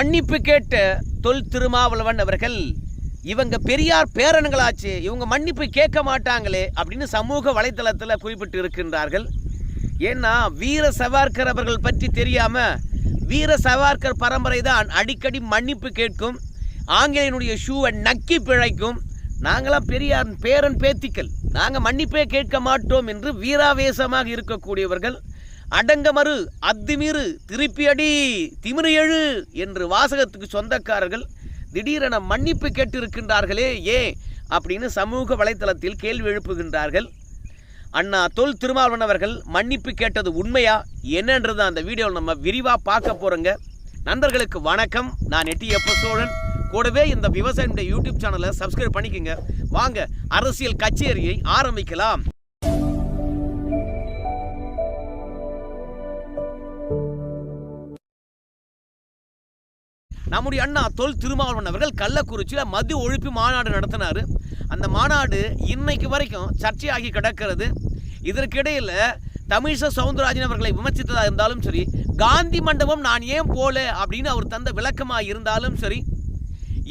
மன்னிப்பு கேட்ட தொல் திருமாவளவன் அவர்கள் இவங்க பெரியார் பேரன்களாச்சு இவங்க மன்னிப்பு கேட்க மாட்டாங்களே அப்படின்னு சமூக வலைதளத்தில் குறிப்பிட்டு இருக்கின்றார்கள். ஏன்னா வீர சவார்கர் அவர்கள் பற்றி தெரியாம வீர சவார்கர் பரம்பரை தான் அடிக்கடி மன்னிப்பு கேட்கும் ஆங்கிலேயனுடைய ஷூவை நக்கி பிழைக்கும். நாங்களாம் பெரியார் பேரன் பேத்திக்கள் நாங்கள் மன்னிப்பே கேட்க மாட்டோம் என்று வீராவேசமாக இருக்கக்கூடியவர்கள் அடங்கமறு அத்துமீறு திருப்பி அடி திமிரு எழு என்று வாசகத்துக்கு சொந்தக்காரர்கள் திடீரென மன்னிப்பு கேட்டிருக்கின்றார்களே ஏன் அப்படின்னு சமூக வலைத்தளத்தில் கேள்வி எழுப்புகின்றார்கள். அண்ணா தொல் திருமாவளவன் அவர்கள் மன்னிப்பு கேட்டது உண்மையா என்னன்றது அந்த வீடியோவில் நம்ம விரிவாக பார்க்க போகிறோங்க நண்பர்களுக்கு வணக்கம். நான் எட்டி எப்ப சோழன். கூடவே இந்த விவசாயினுடைய யூடியூப் சேனலை சப்ஸ்கிரைப் பண்ணிக்கோங்க. வாங்க அரசியல் கச்சேரியை ஆரம்பிக்கலாம். நம்முடைய அண்ணா தொல் திருமாவளவன் அவர்கள் கள்ளக்குறிச்சியில் மது ஒழிப்பு மாநாடு நடத்தினார். அந்த மாநாடு இன்னைக்கு வரைக்கும் சர்ச்சையாகி கிடக்கிறது. இதற்கிடையில் தமிழிசை சவுந்தரராஜன் அவர்களை விமர்சித்ததாக இருந்தாலும் சரி காந்தி மண்டபம் நான் ஏன் போல அப்படின்னு அவர் தந்த விளக்கமாக இருந்தாலும் சரி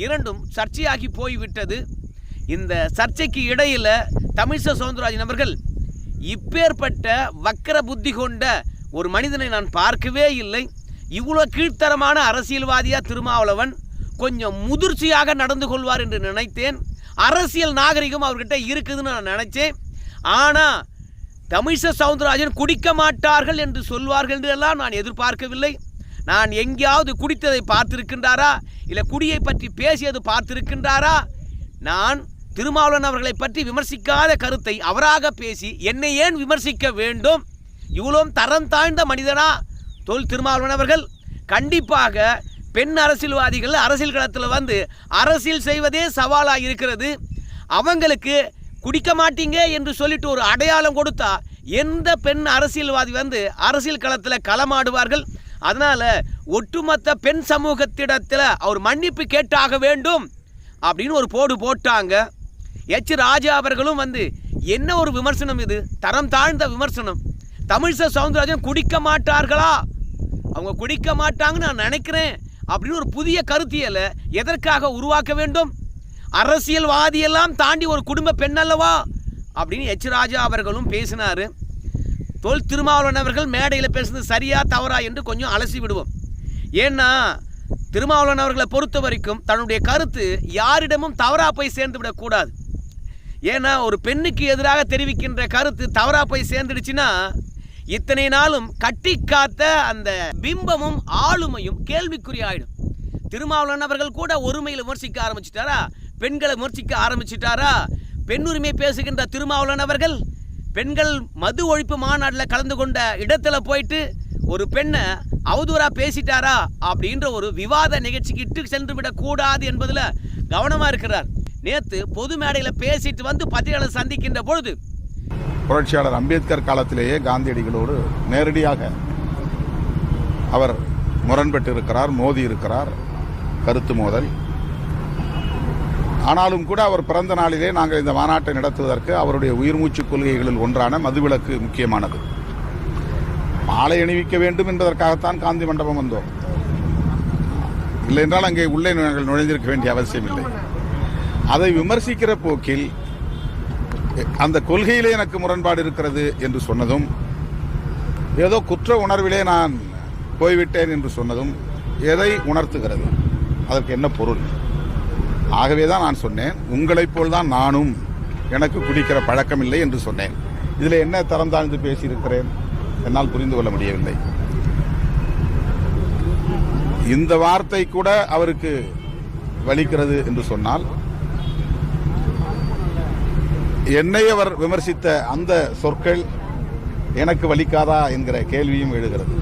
இரண்டும் சர்ச்சையாகி போய்விட்டது. இந்த சர்ச்சைக்கு இடையில் தமிழிசை சவுந்தரராஜன் அவர்கள் இப்பேற்பட்ட வக்கர புத்தி கொண்ட ஒரு மனிதனை நான் பார்க்கவே இல்லை. இவ்வளோ கீழ்த்தரமான அரசியல்வாதியாக திருமாவளவன் கொஞ்சம் முதிர்ச்சியாக நடந்து கொள்வார் என்று நினைத்தேன். அரசியல் நாகரிகம் அவர்கிட்ட இருக்குதுன்னு நான் நினச்சேன். ஆனால் தமிழிசை சவுந்தரராஜன் குடிக்க மாட்டார்கள் என்று சொல்வார்கள் என்று எல்லாம் நான் எதிர்பார்க்கவில்லை. நான் எங்கேயாவது குடித்ததை பார்த்திருக்கின்றாரா? இல்லை குடியை பற்றி பேசியது பார்த்திருக்கின்றாரா? நான் திருமாவளவன் அவர்களை பற்றி விமர்சிக்காத கருத்தை அவராக பேசி என்னை ஏன் விமர்சிக்க வேண்டும்? இவ்வளோ தரம் தாழ்ந்த மனிதனா? தொல் திருமாவளவன் அவர்கள் கண்டிப்பாக பெண் அரசியல்வாதிகள் அரசியல் களத்தில் வந்து அரசியல் செய்வதே சவாலாக இருக்கிறது. அவங்களுக்கு குடிக்க மாட்டீங்க என்று சொல்லிட்டு ஒரு அடையாளம் கொடுத்தா எந்த பெண் அரசியல்வாதி வந்து அரசியல் களத்தில் களமாடுவார்கள்? அதனால் ஒட்டுமொத்த பெண் சமூகத்திடத்தில் அவர் மன்னிப்பு கேட்டாக வேண்டும் அப்படின்னு ஒரு போடு போட்டாங்க. எச் ராஜா அவர்களும் வந்து என்ன ஒரு விமர்சனம் இது? தரம் தாழ்ந்த விமர்சனம். தமிழிசை சவுந்தரராஜன் குடிக்க மாட்டார்களா? அவங்க குடிக்க மாட்டாங்கன்னு நான் நினைக்கிறேன் அப்படின்னு ஒரு புதிய கருத்தியலை எதற்காக உருவாக்க வேண்டும்? அரசியல்வாதியெல்லாம் தாண்டி ஒரு குடும்ப பெண் அல்லவா? அப்படின்னு எச். ராஜா அவர்களும் பேசினார். தொல் திருமாவளவன் அவர்கள் மேடையில் பேசுனது சரியா தவறா என்று கொஞ்சம் அலசி விடுவோம். ஏன்னா திருமாவளவன் அவர்களை பொறுத்த வரைக்கும் தன்னுடைய கருத்து யாரிடமும் தவறாக போய் சேர்ந்து விடக்கூடாது. ஏன்னா ஒரு பெண்ணுக்கு எதிராக தெரிவிக்கின்ற கருத்து தவறாக போய் சேர்ந்துடுச்சுன்னா இத்தனை நாளும் கட்டி காத்த அந்த பிம்பமும் ஆளுமையும் கேள்விக்குறி ஆயிடும். திருமாவளவன் அவர்கள் கூட ஒருமையில் விமர்சிக்க ஆரம்பிச்சிட்டாரா? பெண்களை விமர்சிக்க ஆரம்பிச்சிட்டாரா? பெண்ணுரிமை பேசுகின்ற திருமாவளவன் அவர்கள் பெண்கள் மது ஒழிப்பு மாநாட்டில் கலந்து கொண்ட இடத்துல போயிட்டு ஒரு பெண்ணை அவதூறா பேசிட்டாரா? அப்படின்ற ஒரு விவாத நிகழ்ச்சிக்கு இட்டு சென்று விடக்கூடாது என்பதில் கவனமாக இருக்கிறார். நேற்று பொது மேடையில் பேசிட்டு வந்து பத்திரிகையாளர் சந்திக்கின்ற பொழுது புரட்சியாளர் அம்பேத்கர் காலத்திலேயே காந்தியடிகளோடு நேரடியாக அவர் முரண்பட்டு இருக்கிறார் மோதி இருக்கிறார் கருத்து மோதல். ஆனாலும் கூட அவர் பிறந்த நாளிலே நாங்கள் இந்த மாநாட்டை நடத்துவதற்கு அவருடைய உயிர் மூச்சு கொள்கைகளில் ஒன்றான மதுவிலக்கு முக்கியமானது. மாலை அணிவிக்க வேண்டும் என்பதற்காகத்தான் காந்தி மண்டபம் வந்தோம். இல்லை என்றால் அங்கே உள்ளே நாங்கள் நுழைந்திருக்க வேண்டிய அவசியம் இல்லை அதை விமர்சிக்கிற போக்கில் அந்த கொள்கையிலே எனக்கு முரண்பாடு இருக்கிறது என்று சொன்னதும் ஏதோ குற்ற உணர்விலே நான் போய்விட்டேன் என்று சொன்னதும் எதை உணர்த்துகிறது? அதற்கு என்ன பொருள்? ஆகவே தான் நான் சொன்னேன் உங்களைப் போல் தான் நானும் எனக்கு குடிக்கிற பழக்கம் இல்லை என்று சொன்னேன். இதில் என்ன தரம் தாழ்ந்து பேசியிருக்கிறேன் என்னால் புரிந்து கொள்ள முடியவில்லை. இந்த வார்த்தை கூட அவருக்கு வலிக்கிறது என்று சொன்னால் என்னை அவர் விமர்சித்த அந்த சொற்கள் எனக்கு வலிக்காதா என்கிற கேள்வியும் எழுகிறது.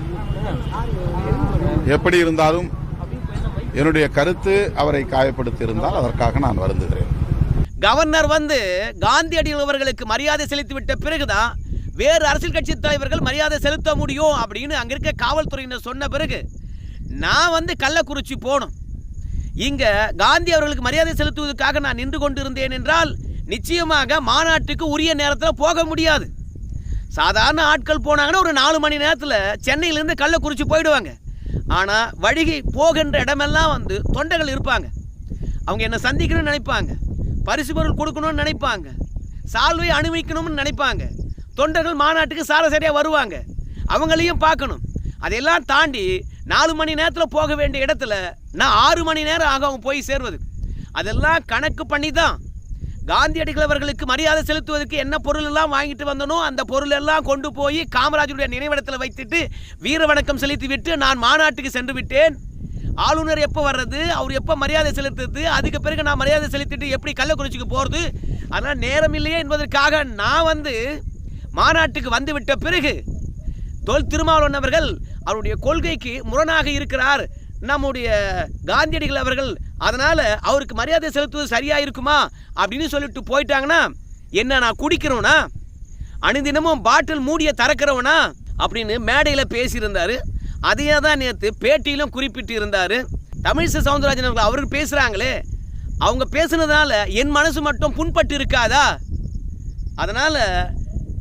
எப்படி இருந்தாலும் என்னுடைய கருத்து அவரை காயப்படுத்தி இருந்தால் அதற்காக நான் வருந்துகிறேன். கவர்னர் வந்து காந்தியடிகள் அவர்களுக்கு மரியாதை செலுத்திவிட்ட பிறகுதான் வேறு அரசியல் கட்சி தலைவர்கள் மரியாதை செலுத்த முடியும் அப்படின்னு அங்க இருக்க காவல்துறையினர் சொன்ன பிறகு நான் வந்து கள்ளக்குறிச்சி போகணும். இங்க காந்தி அவர்களுக்கு மரியாதை செலுத்துவதற்காக நான் நின்று கொண்டிருந்தேன் என்றால் நிச்சயமாக மாநாட்டுக்கு உரிய நேரத்தில் போக முடியாது. சாதாரண ஆட்கள் போனாங்கன்னா ஒரு நாலு மணி நேரத்தில் சென்னையிலேருந்து கள்ளக்குறிச்சி போயிடுவாங்க. ஆனால் வழிகை போகின்ற இடமெல்லாம் வந்து தொண்டைகள் இருப்பாங்க. அவங்க என்னை சந்திக்கணும்னு நினைப்பாங்க. பரிசு பொருள் கொடுக்கணும்னு நினைப்பாங்க. சால்வை அனுபவிக்கணும்னு நினைப்பாங்க. தொண்டர்கள் மாநாட்டுக்கு சாரசரியாக வருவாங்க. அவங்களையும் பார்க்கணும். அதையெல்லாம் தாண்டி நாலு மணி நேரத்தில் போக வேண்டிய இடத்துல நான் ஆறு மணி நேரம் ஆகும் அவங்க போய் சேர்வது அதெல்லாம் கணக்கு பண்ணி தான் காந்தியடிகள் அவர்களுக்கு மரியாதை செலுத்துவதற்கு என்ன பொருள் எல்லாம் வாங்கிட்டு வந்தனோ அந்த பொருள் எல்லாம் கொண்டு போய் காமராஜருடைய நினைவிடத்தில் வைத்துட்டு வீர வணக்கம் செலுத்தி விட்டு நான் மாநாட்டுக்கு சென்று விட்டேன். ஆளுநர் எப்போ வர்றது? அவர் எப்போ மரியாதை செலுத்துறது? அதுக்கு பிறகு நான் மரியாதை செலுத்திட்டு எப்படி கள்ளக்குறிச்சிக்கு போகிறது அதனால் நேரம் இல்லையே என்பதற்காக நான் வந்து மாநாட்டுக்கு வந்து விட்ட பிறகு தொல் திருமாவளவன் அவர்கள் அவருடைய கொள்கைக்கு முரணாக இருக்கிறார். நம்முடைய காந்தியடிகள் அவர்கள் அதனால் அவருக்கு மரியாதை செலுத்துவது சரியாக இருக்குமா அப்படின்னு சொல்லிட்டு போயிட்டாங்கன்னா என்ன நான் குடிக்கிறவனா? அனுதினமும் பாட்டில் மூடிய திறக்கிறவனா? அப்படின்னு மேடையில் பேசியிருந்தார். அதையே தான் நேற்று பேட்டியிலும் குறிப்பிட்டு இருந்தார் தமிழிசை சவுந்தரராஜன் அவர்கள் அவருக்கு பேசுகிறாங்களே அவங்க பேசுனதுனால என் மனசு மட்டும் புண்பட்டு இருக்காதா? அதனால்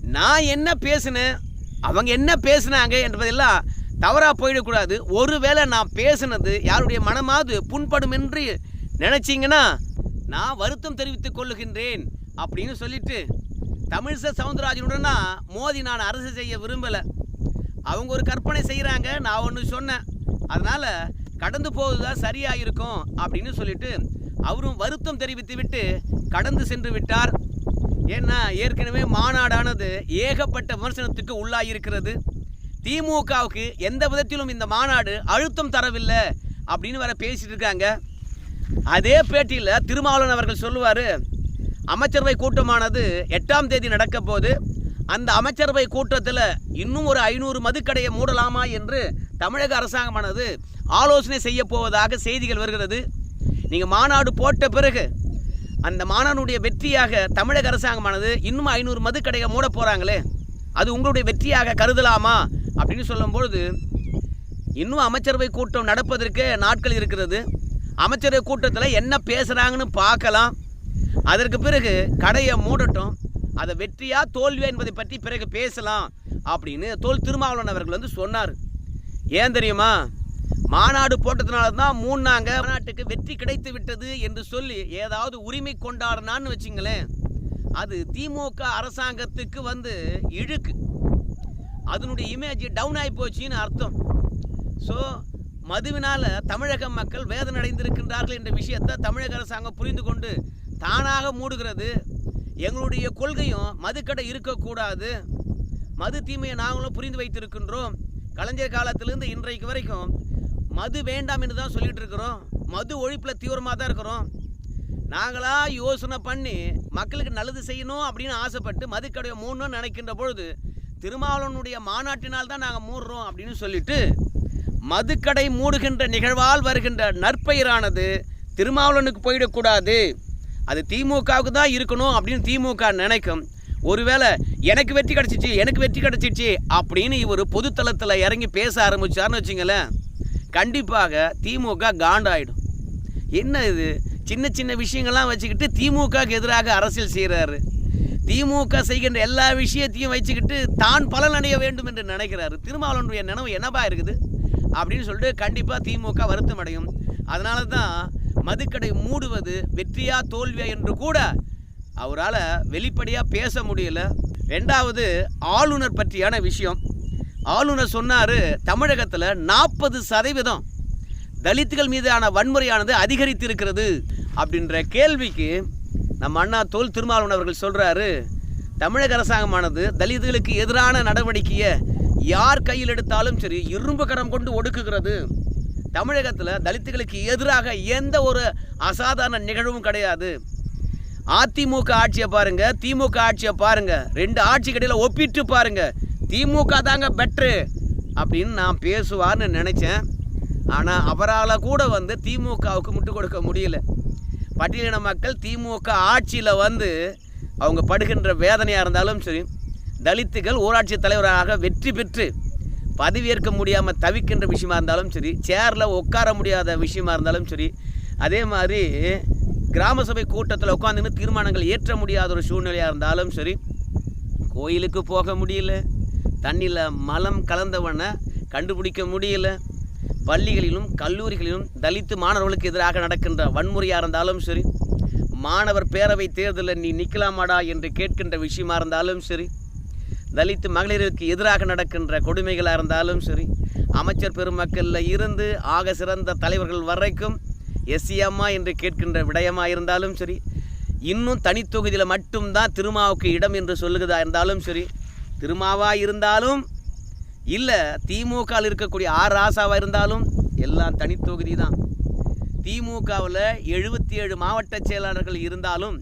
நான் என்ன பேசினேன்? அவங்க என்ன பேசுனாங்க? என்பதெல்லாம் தவறாக போயிடக்கூடாது. ஒருவேளை நான் பேசுனது யாருடைய மனமாவது புண்படும் என்று நினச்சிங்கன்னா நான் வருத்தம் தெரிவித்துக் கொள்ளுகின்றேன் அப்படின்னு சொல்லிட்டு தமிழிசை சவுந்தரராஜனுடனா மோதி நான் அரசு செய்ய விரும்பலை. அவங்க ஒரு கற்பனை செய்கிறாங்க நான் ஒன்று சொன்னேன். அதனால் கடந்து போவது தான் சரியாக இருக்கும் அப்படின்னு சொல்லிட்டு அவரும் வருத்தம் தெரிவித்து விட்டு கடந்து சென்று விட்டார். ஏன்னா ஏற்கனவே மாநாடானது ஏகப்பட்ட விமர்சனத்துக்கு உள்ளாயிருக்கிறது. திமுகவுக்கு எந்த விதத்திலும் இந்த மாநாடு அழுத்தம் தரவில்லை அப்படின்னு வர பேசிட்டு இருக்காங்க. அதே பேட்டியில் திருமாவளவன் அவர்கள் சொல்லுவார் அமைச்சரவை கூட்டமானது எட்டாம் தேதி நடக்க போது அந்த அமைச்சரவை கூட்டத்தில் இன்னும் ஒரு ஐநூறு மதுக்கடையை மூடலாமா என்று தமிழக அரசாங்கமானது ஆலோசனை செய்ய போவதாக செய்திகள் வருகிறது. நீங்கள் மாநாடு போட்ட பிறகு அந்த மாநாடுடைய வெற்றியாக தமிழக அரசாங்கமானது இன்னும் ஐநூறு மதுக்கடையை மூட போகிறாங்களே அது உங்களுடைய வெற்றியாக கருதலாமா? அப்படின்னு சொல்லும்பொழுது இன்னும் அமைச்சரவை கூட்டம் நடப்பதற்கு நாட்கள் இருக்கிறது. அமைச்சரவை கூட்டத்தில் என்ன பேசுகிறாங்கன்னு பார்க்கலாம். அதற்கு பிறகு கடையை மூடட்டும். அதை வெற்றியா தோல்வியா என்பதை பற்றி பிறகு பேசலாம் அப்படின்னு தோல் திருமாவளவன் அவர்கள் வந்து சொன்னார். ஏன் தெரியுமா? மாநாடு போட்டதுனால தான் மூணாங்க மாநாட்டுக்கு வெற்றி கிடைத்து விட்டது என்று சொல்லி ஏதாவது உரிமை கொண்டாடினான்னு வச்சுங்களேன். அது திமுக அரசாங்கத்துக்கு வந்து இழுக்கு. அதனுடைய இமேஜ் டவுன் ஆகி போச்சுன்னு அர்த்தம். ஸோ மதுவினால் தமிழக மக்கள் வேதனை அடைந்திருக்கின்றார்கள் என்ற விஷயத்தை தமிழக அரசாங்கம் புரிந்து கொண்டு தானாக மூடுகிறது. எங்களுடைய கொள்கையும் மதுக்கடை இருக்கக்கூடாது. மது தீமையை நாங்களும் புரிந்து வைத்திருக்கின்றோம். கலைஞர் காலத்திலிருந்து இன்றைக்கு வரைக்கும் மது வேண்டாம் என்று தான் சொல்லிட்டு இருக்கிறோம். மது ஒழிப்பில் தீவிரமாக தான் இருக்கிறோம். நாங்களாக யோசனை பண்ணி மக்களுக்கு நல்லது செய்யணும் அப்படின்னு ஆசைப்பட்டு மதுக்கடையை மூணுன்னு நினைக்கின்ற பொழுது திருமாவளவனுடைய மாநாட்டினால் தான் நாங்கள் மூடுறோம் அப்படின்னு சொல்லிட்டு மதுக்கடை மூடுகின்ற நிகழ்வால் வருகின்ற நற்பெயரானது திருமாவளவனுக்கு போயிடக்கூடாது. அது திமுகவுக்கு தான் இருக்கணும் அப்படின்னு திமுக நினைக்கும். ஒருவேளை எனக்கு வெற்றி கிடச்சிச்சு எனக்கு வெற்றி கிடச்சிச்சு அப்படின்னு இவர் பொதுத்தளத்தில் இறங்கி பேச ஆரம்பிச்சாருன்னு வச்சுங்களேன் கண்டிப்பாக திமுக காண்டாயிடும். என்ன இது? சின்ன சின்ன விஷயங்கள்லாம் வச்சுக்கிட்டு திமுகவுக்கு எதிராக அரசியல் செய்கிறாரு திமுக செய்கின்ற எல்லா விஷயத்தையும் வச்சுக்கிட்டு தான் பலனடைய வேண்டும் என்று நினைக்கிறாரு. திருமாவளவனுடைய நினைவு என்னப்பா இருக்குது? அப்படின்னு சொல்லிட்டு கண்டிப்பாக திமுக வருத்தம் அடையும். அதனால தான் மதுக்கடை மூடுவது வெற்றியா தோல்வியா என்று கூட அவரால் வெளிப்படையாக பேச முடியல. ரெண்டாவது ஆளுநர் பற்றியான விஷயம். ஆளுநர் சொன்னார் தமிழகத்தில் நாற்பது சதவீதம் தலித்துகள் மீதான வன்முறையானது அதிகரித்திருக்கிறது அப்படின்ற கேள்விக்கு நம்ம அண்ணா தோல் திருமாவளவன் அவர்கள் சொல்கிறாரு தமிழக அரசாங்கமானது தலித்துகளுக்கு எதிரான நடவடிக்கையை யார் கையில் எடுத்தாலும் சரி இரும்பு கரம் கொண்டு ஒடுக்குகிறது. தமிழகத்தில் தலித்துகளுக்கு எதிராக எந்த ஒரு அசாதாரண நிகழ்வும் கிடையாது. அதிமுக ஆட்சியை பாருங்க திமுக ஆட்சியை பாருங்க ரெண்டு ஆட்சி கடையில் ஒப்பிட்டு பாருங்க திமுக தாங்க பெட்ரு அப்படின்னு நான் பேசுவார்னு நினச்சேன். ஆனால் அவரால் கூட வந்து திமுகவுக்கு முட்டு கொடுக்க முடியல. பட்டியலின மக்கள் திமுக ஆட்சியில் வந்து அவங்க படுகின்ற வேதனையாக இருந்தாலும் சரி தலித்துகள் ஊராட்சி தலைவராக வெற்றி பெற்று பதவியேற்க முடியாமல் தவிக்கின்ற விஷயமா இருந்தாலும் சரி சேரில் உட்கார முடியாத விஷயமா இருந்தாலும் சரி அதே மாதிரி கிராம சபை கூட்டத்தில் உட்காந்துன்னு தீர்மானங்கள் ஏற்ற முடியாத ஒரு சூழ்நிலையாக இருந்தாலும் சரி கோயிலுக்கு போக முடியல தண்ணியில் மலம் கலந்தவனை கண்டுபிடிக்க முடியல பள்ளிகளிலும் கல்லூரிகளிலும் தலித்து மாணவர்களுக்கு எதிராக நடக்கின்ற வன்முறையாக இருந்தாலும் சரி மாணவர் பேரவை தேர்தலில் நீ நிற்கலாமாடா என்று கேட்கின்ற விஷயமாக இருந்தாலும் சரி தலித்து மகளிருக்கு எதிராக நடக்கின்ற கொடுமைகளாக இருந்தாலும் சரி அமைச்சர் பெருமக்களில் இருந்து ஆக சிறந்த தலைவர்கள் வரைக்கும் எஸ்சிஎம்மா என்று கேட்கின்ற விடயமாக இருந்தாலும் சரி இன்னும் தனித்தொகுதியில் மட்டும்தான் திருமாவுக்கு இடம் என்று சொல்லுகிறதா இருந்தாலும் சரி திருமாவாக இருந்தாலும் இல்லை திமுகவில் இருக்கக்கூடிய ஆர் ராசாவாக இருந்தாலும் எல்லாம் தனித்தொகுதி தான் திமுகவில் எழுபத்தி ஏழு மாவட்ட செயலாளர்கள் இருந்தாலும்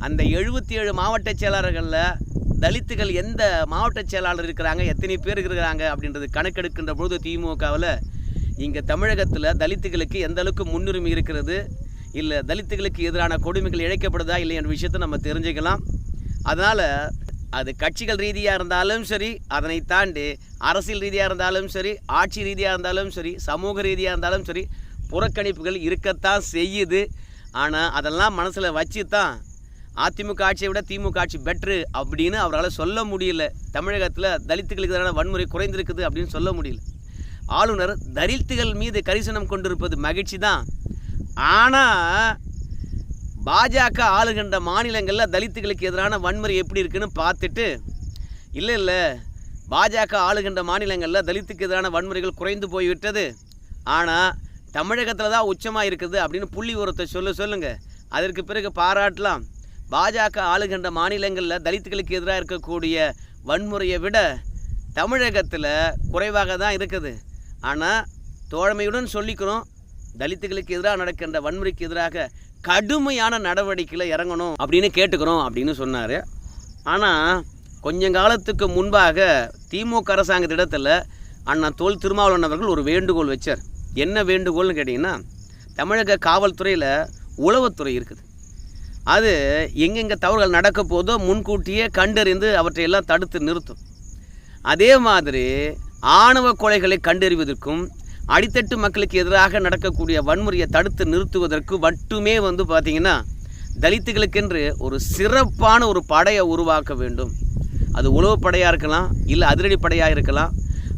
அந்த எழுபத்தி ஏழு மாவட்ட செயலாளர்களில் தலித்துகள் எந்த மாவட்ட செயலாளர் இருக்கிறாங்க எத்தனை பேர் இருக்கிறாங்க அப்படின்றது கணக்கெடுக்கின்ற பொழுது திமுகவில் இங்கே தமிழகத்தில் தலித்துகளுக்கு எந்த அளவுக்கு முன்னுரிமை இருக்கிறது இல்லை தலித்துகளுக்கு எதிரான கொடுமைகள் இழைக்கப்படுதா இல்லை என்ற விஷயத்தை நம்ம தெரிஞ்சுக்கலாம். அதனால் அது கட்சிகள் ரீதியாக இருந்தாலும் சரி அதனை தாண்டி அரசியல் ரீதியாக இருந்தாலும் சரி ஆட்சி ரீதியாக இருந்தாலும் சரி சமூக ரீதியாக இருந்தாலும் சரி புறக்கணிப்புகள் இருக்கத்தான் செய்யுது. ஆனால் அதெல்லாம் மனசில் வச்சு தான் அதிமுக ஆட்சியை விட திமுக ஆட்சி பெட்ரு அப்படின்னு அவரால் சொல்ல முடியல. தமிழகத்தில் தலித்துகளுக்கு எதிரான வன்முறை குறைந்திருக்குது அப்படின்னு சொல்ல முடியல. ஆளுநர் தலித்துகள் மீது கரிசனம் கொண்டிருப்பது மகிழ்ச்சி தான் ஆனால் பாஜக ஆளுகின்ற மாநிலங்களில் தலித்துகளுக்கு எதிரான வன்முறை எப்படி இருக்குன்னு பார்த்துட்டு இல்லை இல்லை. பாஜக ஆளுகின்ற மாநிலங்களில் தலித்துக்கு எதிரான வன்முறைகள் குறைந்து போய்விட்டது. ஆனால் தமிழகத்தில் தான் உச்சமாக இருக்குது அப்படின்னு புள்ளி உரத்தை சொல்ல சொல்லுங்கள் அதற்கு பிறகு பாராட்டலாம். பாஜக ஆளுகின்ற மாநிலங்களில் தலித்துகளுக்கு எதிராக இருக்கக்கூடிய வன்முறையை விட தமிழகத்தில் குறைவாக தான் இருக்குது. ஆனால் தோழமையுடன் சொல்லிக்கிறோம் தலித்துகளுக்கு எதிராக நடக்கின்ற வன்முறைக்கு எதிராக கடுமையான நடவடிக்கையில் இறங்கணும் அப்படின்னு கேட்டுக்கிறோம் அப்படின்னு சொன்னார். ஆனால் கொஞ்சம் காலத்துக்கு முன்பாக திமுக அரசாங்கத்திடத்தில் அண்ணா தோல் திருமாவளவன் அவர்கள் ஒரு வேண்டுகோள் வச்சார். என்ன வேண்டுகோள்னு கேட்டிங்கன்னா தமிழக காவல்துறையில் உளவுத்துறை இருக்குது. அது எங்கெங்கே தவறுகள் நடக்க போதோ முன்கூட்டியே கண்டறிந்து அவற்றையெல்லாம் தடுத்து நிறுத்தும். அதே மாதிரி ஆணவ கொலைகளை கண்டறிவதற்கும் அடித்தட்டு மக்களுக்கு எதிராக நடக்கக்கூடிய வன்முறையை தடுத்து நிறுத்துவதற்கு மட்டுமே வந்து பார்த்திங்கன்னா தலித்துகளுக்கென்று ஒரு சிறப்பான ஒரு படையை உருவாக்க வேண்டும். அது உளவு படையாக இருக்கலாம் இல்லை அதிரடி படையாக இருக்கலாம்.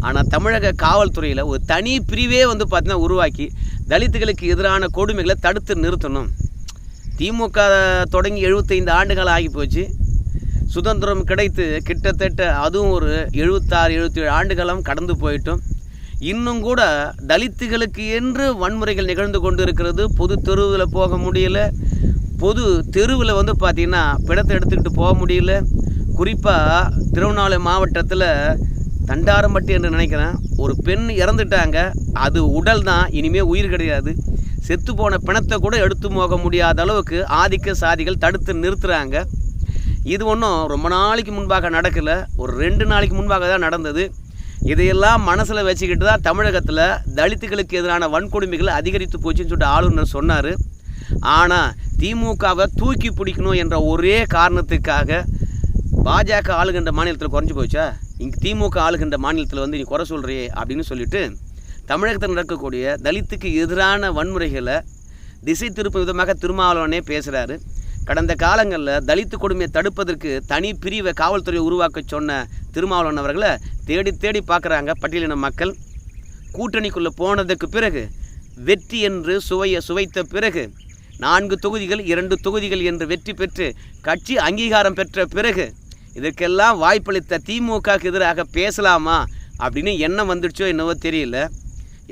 ஆனால் தமிழக காவல்துறையில் ஒரு தனி பிரிவே வந்து பார்த்திங்கன்னா உருவாக்கி தலித்துகளுக்கு எதிரான கொடுமைகளை தடுத்து நிறுத்தணும். திமுக தொடங்கி எழுபத்தைந்து ஆண்டுகள் ஆகி போச்சு. சுதந்திரம் கிடைத்து கிட்டத்தட்ட அதுவும் ஒரு எழுபத்தாறு எழுபத்தேழு ஆண்டுகளும் கடந்து போயிட்டோம். இன்னும் கூட தலித்துகளுக்கு என்று வன்முறைகள் நிகழ்ந்து கொண்டு இருக்கிறது பொது தெருவில் போக முடியல. பொது தெருவில் வந்து பார்த்திங்கன்னா பிணத்தை எடுத்துக்கிட்டு போக முடியல. குறிப்பாக திருவண்ணாமலை மாவட்டத்தில் தண்டாரம்பட்டி என்று நினைக்கிறேன். ஒரு பெண் இறந்துட்டாங்க. அது உடல் தான். இனிமேல் உயிர் கிடையாது. செத்து போன பிணத்தை கூட எடுத்து போக முடியாத அளவுக்கு ஆதிக்க சாதிகள் தடுத்து நிறுத்துகிறாங்க இது ஒன்றும் ரொம்ப நாளைக்கு முன்பாக நடக்கலை. ஒரு ரெண்டு நாளைக்கு முன்பாக தான் நடந்தது. இதையெல்லாம் மனசில் வச்சுக்கிட்டு தான் தமிழகத்தில் தலித்துகளுக்கு எதிரான வன்கொடுமைகள் அதிகரித்து போச்சுன்னு சொல்லிட்டு ஆளுநர் சொன்னார். ஆனால் திமுகவை தூக்கி பிடிக்கணும் என்ற ஒரே காரணத்துக்காக பாஜக ஆளுகின்ற மாநிலத்தில் குறைஞ்சி போச்சா? இங்கே திமுக ஆளுகின்ற மாநிலத்தில் வந்து நீ குறை சொல்கிறியே அப்படின்னு சொல்லிட்டு தமிழகத்தில் நடக்கக்கூடிய தலித்துக்கு எதிரான வன்முறைகளை திசை திருப்பும் விதமாக திருமாவளவனே பேசுகிறாரு கடந்த காலங்களில் தலித்து கொடுமையை தடுப்பதற்கு தனி பிரிவை காவல்துறை உருவாக்க சொன்ன திருமாவளவன் அவர்களை தேடி தேடி பார்க்குறாங்க பட்டியலின மக்கள். கூட்டணிக்குள்ளே போனதுக்கு பிறகு வெற்றி என்று சுவையை சுவைத்த பிறகு நான்கு தொகுதிகள் இரண்டு தொகுதிகள் என்று வெற்றி பெற்று கட்சி அங்கீகாரம் பெற்ற பிறகு இதற்கெல்லாம் வாய்ப்பளித்த திமுகவுக்கு எதிராக பேசலாமா அப்படின்னு எண்ணம் வந்துடுச்சோ என்னவோ தெரியல.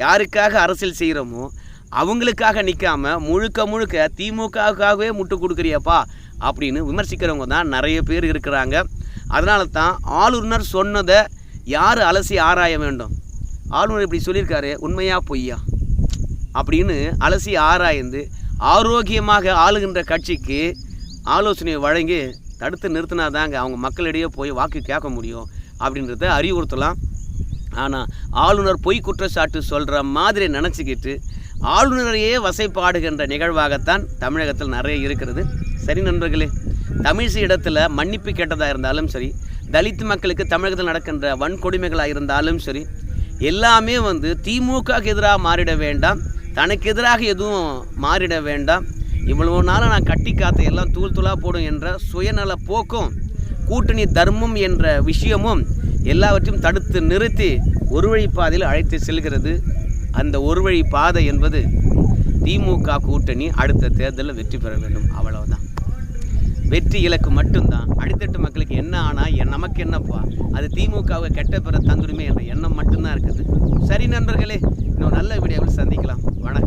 யாருக்காக அரசியல் செய்கிறோமோ அவங்களுக்காக நிற்காம முழுக்க முழுக்க திமுகவுக்காகவே முட்டு கொடுக்குறியப்பா அப்படின்னு விமர்சிக்கிறவங்க தான் நிறைய பேர் இருக்கிறாங்க. அதனால தான் ஆளுநர் சொன்னதை யார் அலசி ஆராய வேண்டும்? ஆளுநர் இப்படி சொல்லியிருக்காரு உண்மையா பொய்யா? அப்படின்னு அலசி ஆராய்ந்து ஆரோக்கியமாக ஆளுகின்ற கட்சிக்கு ஆலோசனை வழங்கி தடுத்து நிறுத்தினா தாங்க அவங்க மக்களிடையே போய் வாக்கு கேட்க முடியும் அப்படின்றத அறிவுறுத்தலாம். ஆனால் ஆளுநர் பொய் குற்றச்சாட்டு சொல்கிற மாதிரி நினச்சிக்கிட்டு ஆளுநரையே வசைப்பாடுகின்ற நிகழ்வாகத்தான் தமிழகத்தில் நிறைய இருக்கிறது. சரி நண்பர்களே தமிழிசை இடத்துல மன்னிப்பு கேட்டதாக இருந்தாலும் சரி தலித் மக்களுக்கு தமிழகத்தில் நடக்கின்ற வன்கொடுமைகளாக இருந்தாலும் சரி எல்லாமே வந்து திமுகவுக்கு எதிராக மாறிட வேண்டாம் தனக்கு எதிராக எதுவும் மாறிட வேண்டாம். இவ்வளவு நாளாக நான் கட்டி காத்த எல்லாம் தூள் தூளாக போடும் என்ற சுயநல போக்கும் கூட்டணி தர்மம் என்ற விஷயமும் எல்லாவற்றையும் தடுத்து நிறுத்தி ஒரு வழி பாதையில் அழைத்து செல்கிறது. அந்த ஒரு வழி பாதை என்பது திமுக கூட்டணி அடுத்த தேர்தலில் வெற்றி பெற வேண்டும். அவ்வளவுதான். வெற்றி இலக்கு மட்டும்தான். அடித்தட்டு மக்களுக்கு என்ன ஆனால் என் நமக்கு என்னப்பா? அது திமுகவை கெட்ட பெற தந்துரிமை என்ற எண்ணம் மட்டும்தான் இருக்குது. சரி நண்பர்களே இன்னும் நல்ல வீடியோவில் சந்திக்கலாம். வணக்கம்.